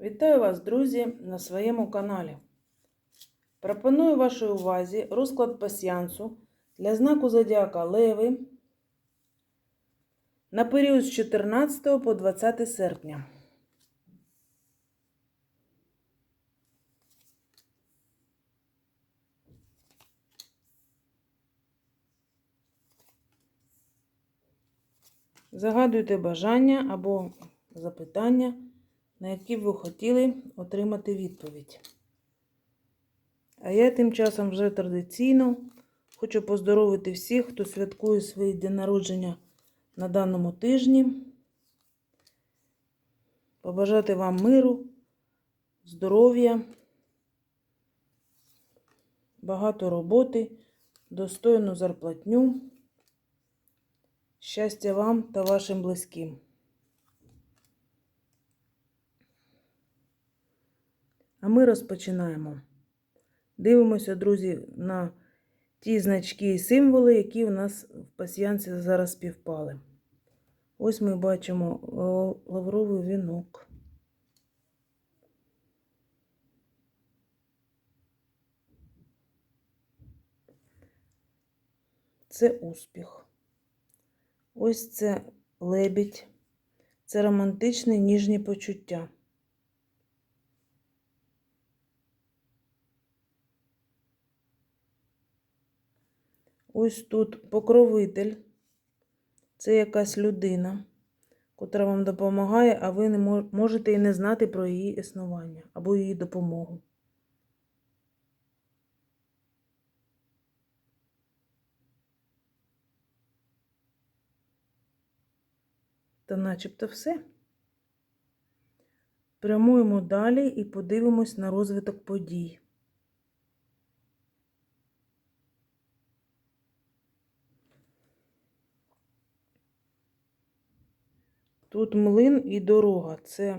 Вітаю вас, друзі, на своєму каналі. Пропоную вашій увазі розклад пасіянсу для знаку Зодіака Леви на період з 14 по 20 серпня. Загадуйте бажання або запитання, на які ви хотіли отримати відповідь. А я тим часом вже традиційно хочу поздоровити всіх, хто святкує свої день народження на даному тижні. Побажати вам миру, здоров'я, багато роботи, достойну зарплатню. Щастя вам та вашим близьким. А ми розпочинаємо. Дивимося, друзі, на ті значки і символи, які у нас в пасіянці зараз співпали. Ось ми бачимо лавровий вінок. Це успіх. Ось це лебідь, це романтичні ніжні почуття. Ось тут покровитель, це якась людина, котра вам допомагає, а ви не можете і не знати про її існування або її допомогу. Та начебто все. Прямуємо далі і подивимось на розвиток подій. Тут млин і дорога. Це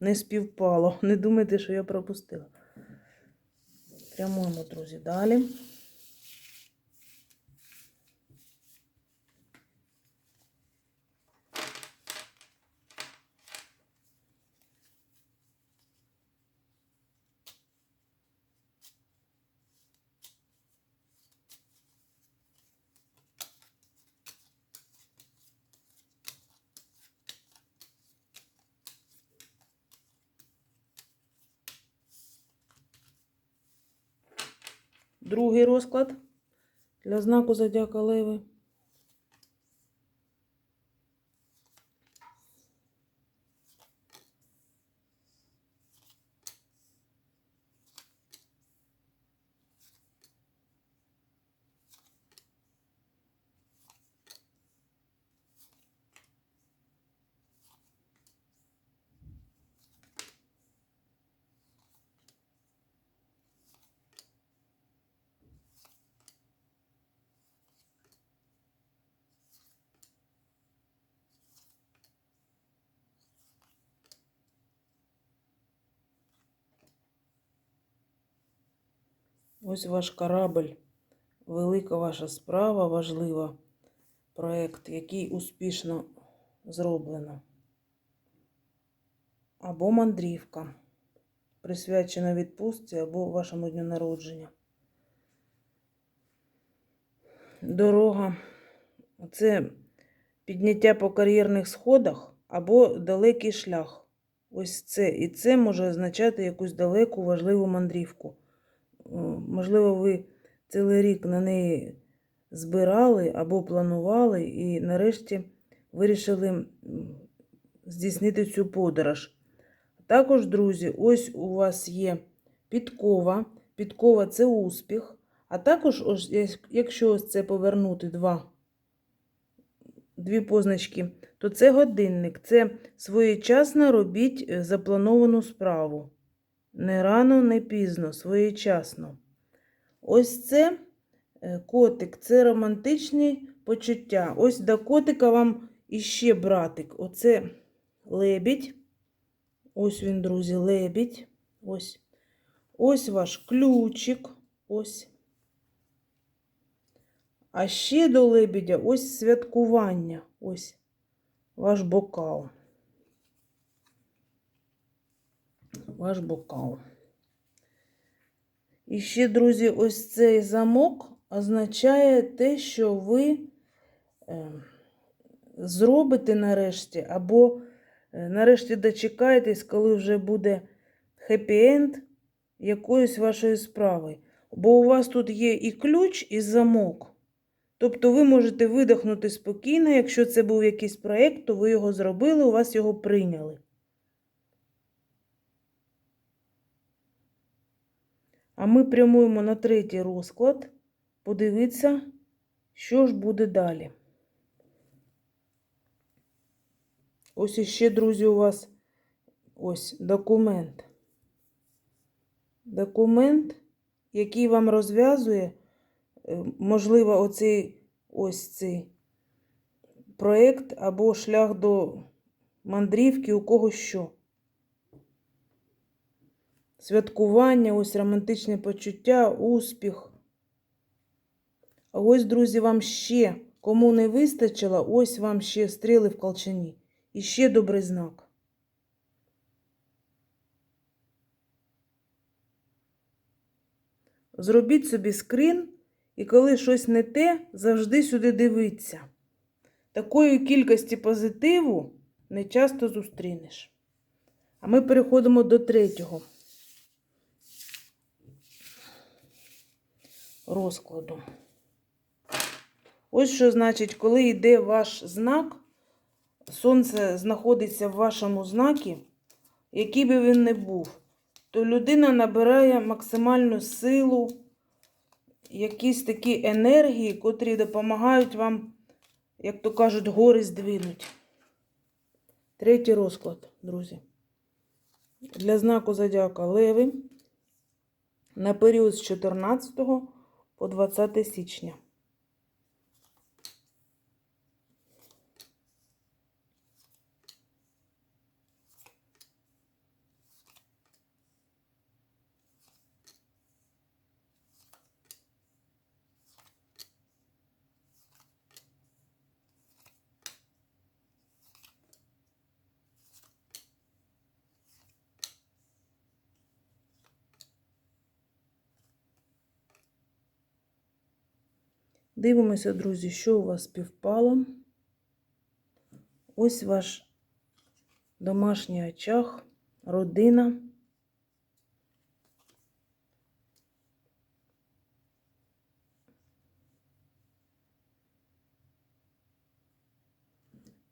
не співпало. Не думайте, що я пропустила. Прямуємо, друзі, далі. Другий розклад для знаку Зодіака Леви. Ось ваш корабль, велика ваша справа, важлива проєкт, який успішно зроблено. Або мандрівка, присвячена відпустці або вашому дню народження. Дорога це підняття по кар'єрних сходах або далекий шлях. Ось це. І це може означати якусь далеку важливу мандрівку. Можливо, ви цілий рік на неї збирали або планували, і нарешті вирішили здійснити цю подорож. Також, друзі, ось у вас є підкова. Підкова це успіх. А також, ось, якщо ось це повернути два, дві позначки, то це годинник. Це своєчасно робіть е, заплановану справу. Не рано, не пізно, своєчасно. Ось це е, котик, це романтичні почуття. Ось до котика вам іще братик. Оце лебідь. Ось він, друзі, лебідь. Ось Ось ваш ключик. Ось. А ще до лебідя ось святкування. Ось ваш бокал. Ваш бокал. І ще, друзі, ось цей замок означає те, що ви е, зробите нарешті, або е, нарешті дочекаєтесь, коли вже буде хеппі-енд якоїсь вашої справи. Бо у вас тут є і ключ, і замок. Тобто ви можете видихнути спокійно, якщо це був якийсь проєкт, то ви його зробили, у вас його прийняли. А ми прямуємо на третій розклад. Подивитися, що ж буде далі. Ось іще, друзі, у вас ось документ. Документ, який вам розв'язує, е, можливо, оцей ось цей проєкт або шлях до мандрівки, у кого що. Святкування, ось романтичне почуття, успіх. А ось, друзі, вам ще, кому не вистачило, ось вам ще стріли в колчані. І ще добрий знак. Зробіть собі скрін, і коли щось не те, завжди сюди дивіться. Такої кількості позитиву не часто зустрінеш. А ми переходимо до третього розкладу. Ось що значить, коли йде ваш знак, сонце знаходиться в вашому знакі, який би він не був, то людина набирає максимальну силу, якісь такі енергії, котрі допомагають вам, як то кажуть, гори здвинуть. Третій розклад, друзі. Для знаку зодіака Леви на період з 14 по 20 січня. Дивимося, друзі, що у вас співпало. Ось ваш домашній очаг, родина.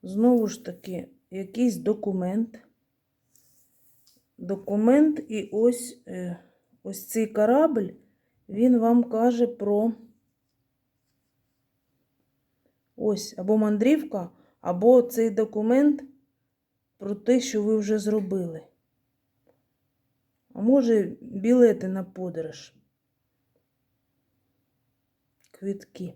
Знову ж таки, якийсь документ. Документ і ось, е, ось цей корабль, він вам каже про ось або мандрівка, або цей документ про те, що ви вже зробили. А може, білети на подорож. Квітки.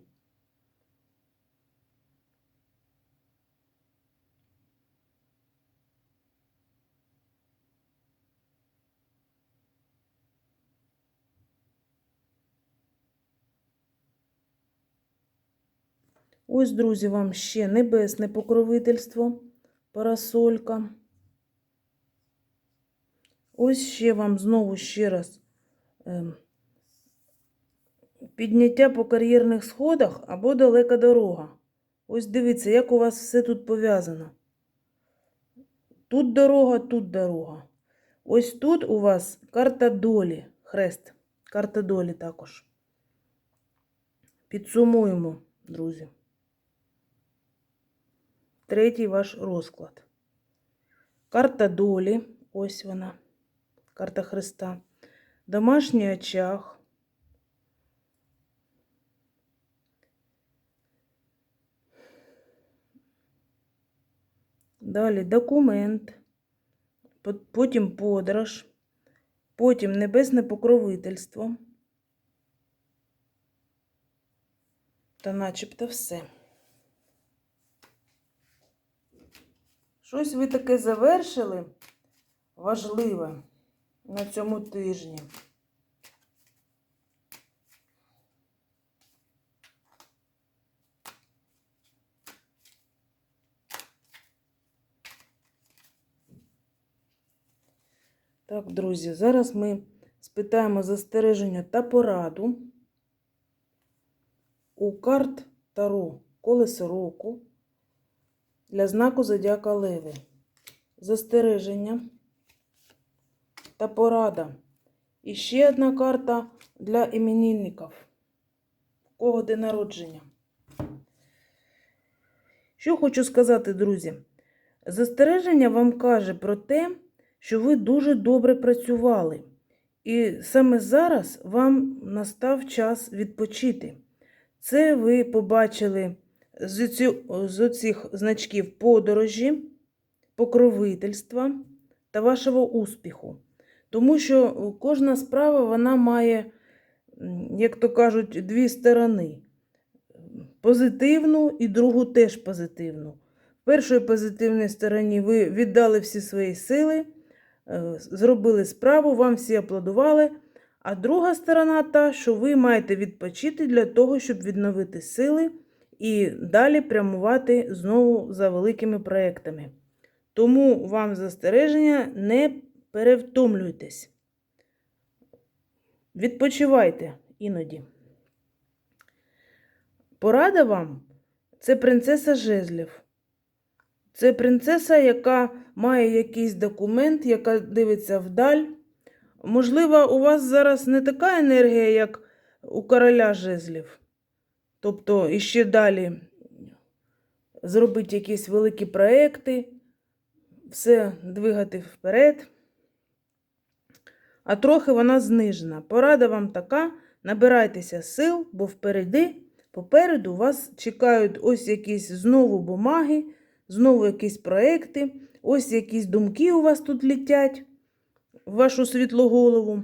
Ось, друзі, вам ще небесне покровительство, парасолька. Ось ще вам знову ще раз ем, підняття по кар'єрних сходах або далека дорога. Ось дивіться, як у вас все тут пов'язано. Тут дорога, тут дорога. Ось тут у вас карта долі, хрест. Карта долі також. Підсумуємо, друзі. Третій ваш розклад. Карта долі, ось вона, карта Христа. Домашній очаг. Далі документ, потім подорож, потім небесне покровительство. Та начебто все. Щось ви таке завершили важливе на цьому тижні. Так, друзі, зараз ми спитаємо застереження та пораду у карт Таро колесо року для знаку Зодіака Леви. Застереження та порада. І ще одна карта для іменинників. У кого день народження. Що хочу сказати, друзі? Застереження вам каже про те, що ви дуже добре працювали. І саме зараз вам настав час відпочити. Це ви побачили з, цю, з цих значків подорожі, покровительства та вашого успіху. Тому що кожна справа вона має, як то кажуть, дві сторони. Позитивну і другу теж позитивну. В першій позитивній стороні ви віддали всі свої сили, е, зробили справу, вам всі аплодували. А друга сторона та, що ви маєте відпочити для того, щоб відновити сили і далі прямувати знову за великими проектами. Тому вам застереження не перевтомлюйтесь. Відпочивайте іноді. Порада вам це принцеса жезлів. Це принцеса, яка має якийсь документ, яка дивиться вдаль. Можливо, у вас зараз не така енергія, як у короля жезлів. Тобто, іще далі зробити якісь великі проекти, все двигати вперед. А трохи вона знижена. Порада вам така: набирайтеся сил, бо впереди, попереду вас чекають ось якісь знову бумаги, знову якісь проекти, ось якісь думки у вас тут літять в вашу світлу голову.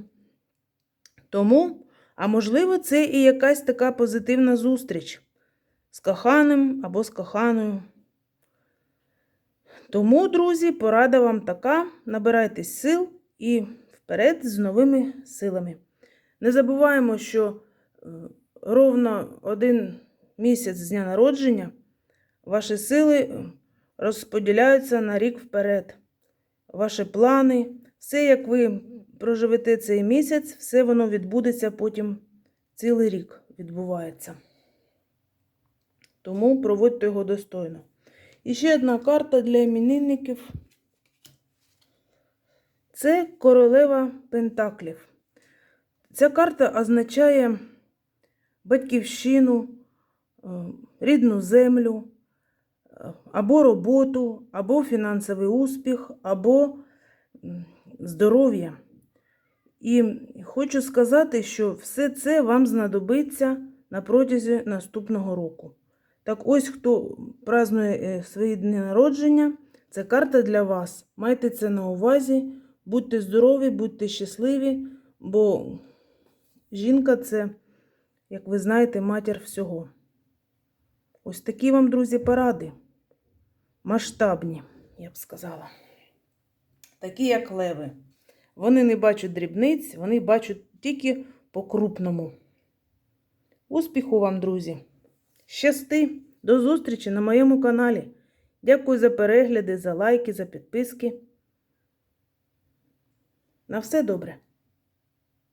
Тому, а можливо, це і якась така позитивна зустріч з коханим або з коханою. Тому, друзі, порада вам така: набирайтесь сил і вперед з новими силами. Не забуваємо, що е, ровно один місяць з дня народження ваші сили е, розподіляються на рік вперед. Ваші плани, все, як ви проживете цей місяць, все воно відбудеться потім цілий рік відбувається. Тому проводьте його достойно. І ще одна карта для іменинників. Це королева Пентаклів. Ця карта означає батьківщину, е, рідну землю, е, або роботу, або фінансовий успіх, або здоров'я. І хочу сказати, що все це вам знадобиться на протязі наступного року. Так ось, хто празднує е, свої дні народження, це карта для вас. Майте це на увазі. Будьте здорові, будьте щасливі, бо жінка це, як ви знаєте, матір всього. Ось такі вам, друзі, поради. Масштабні, я б сказала. Такі, як леви. Вони не бачать дрібниць, вони бачать тільки по-крупному. Успіху вам, друзі! Щасти! До зустрічі на моєму каналі. Дякую за перегляди, за лайки, за підписки. На все добре!